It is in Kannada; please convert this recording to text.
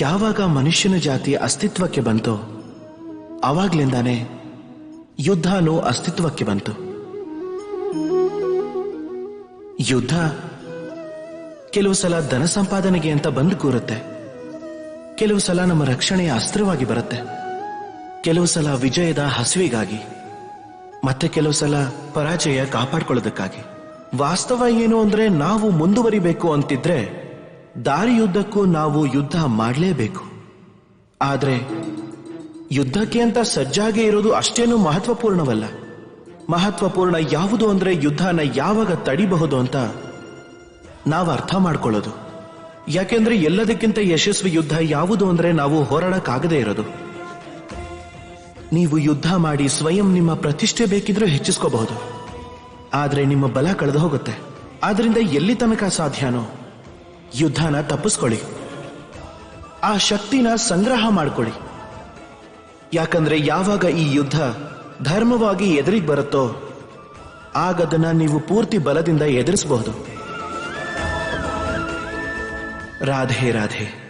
ಯಾವಾಗ ಮನುಷ್ಯನ ಜಾತಿ ಅಸ್ತಿತ್ವಕ್ಕೆ ಬಂತೋ ಆವಾಗ್ಲಿಂದಾನೆ ಯುದ್ಧನೂ ಅಸ್ತಿತ್ವಕ್ಕೆ ಬಂತು. ಯುದ್ಧ ಕೆಲವು ಸಲ ಧನ ಸಂಪಾದನೆಗೆ ಅಂತ ಬಂದು ಕೂರುತ್ತೆ. ಕೆಲವು ಸಲ ನಮ್ಮ ರಕ್ಷಣೆಯ ಅಸ್ತ್ರವಾಗಿ ಬರುತ್ತೆ. ಕೆಲವು ಸಲ ವಿಜಯದ ಹಸಿವಿಗಾಗಿ, ಮತ್ತೆ ಕೆಲವು ಸಲ ಪರಾಜಯ ಕಾಪಾಡ್ಕೊಳ್ಳೋದಕ್ಕಾಗಿ. ವಾಸ್ತವ ಏನು ಅಂದ್ರೆ ನಾವು ಮುಂದುವರಿಬೇಕು ಅಂತಿದ್ರೆ ದಾರಿಯುದ್ದಕ್ಕೂ ನಾವು ಯುದ್ಧ ಮಾಡಲೇಬೇಕು. ಆದರೆ, ಯುದ್ಧಕ್ಕೆ ಅಂತ ಸಜ್ಜಾಗಿ ಇರೋದು ಅಷ್ಟೇನು ಮಹತ್ವಪೂರ್ಣವಲ್ಲ. ಮಹತ್ವಪೂರ್ಣ ಯಾವುದು ಅಂದ್ರೆ ಯುದ್ಧನ ಯಾವಾಗ ತಡಿಬಹುದು ಅಂತ ನಾವು ಅರ್ಥ ಮಾಡ್ಕೊಳ್ಳೋದು. ಯಾಕೆಂದ್ರೆ ಎಲ್ಲದಕ್ಕಿಂತ ಯಶಸ್ವಿ ಯುದ್ಧ ಯಾವುದು ಅಂದ್ರೆ ನಾವು ಹೋರಾಡಕ್ಕಾಗದೇ ಇರೋದು. ನೀವು ಯುದ್ಧ ಮಾಡಿ ಸ್ವಯಂ ನಿಮ್ಮ ಪ್ರತಿಷ್ಠೆ ಬೇಕಿದ್ರೂ ಹೆಚ್ಚಿಸ್ಕೋಬಹುದು. ಆದರೆ ನಿಮ್ಮ ಬಲ ಕಳೆದು ಹೋಗುತ್ತೆ. ಆದ್ರಿಂದ ಎಲ್ಲಿ ತನಕ ಸಾಧ್ಯನೋ? ಯುದ್ಧನ ತಪ್ಪಿಸ್ಕೊಳ್ಳಿ. ಆ ಶಕ್ತಿನ ಸಂಗ್ರಹ ಮಾಡ್ಕೊಳ್ಳಿ. ಯಾಕಂದ್ರೆ ಯಾವಾಗ ಈ ಯುದ್ಧ ಧರ್ಮವಾಗಿ ಎದುರಿಗೆ ಬರುತ್ತೋ, ಆಗದನ್ನ ನೀವು ಪೂರ್ತಿ ಬಲದಿಂದ ಎದುರಿಸಬಹುದು. ರಾಧೆ ರಾಧೆ.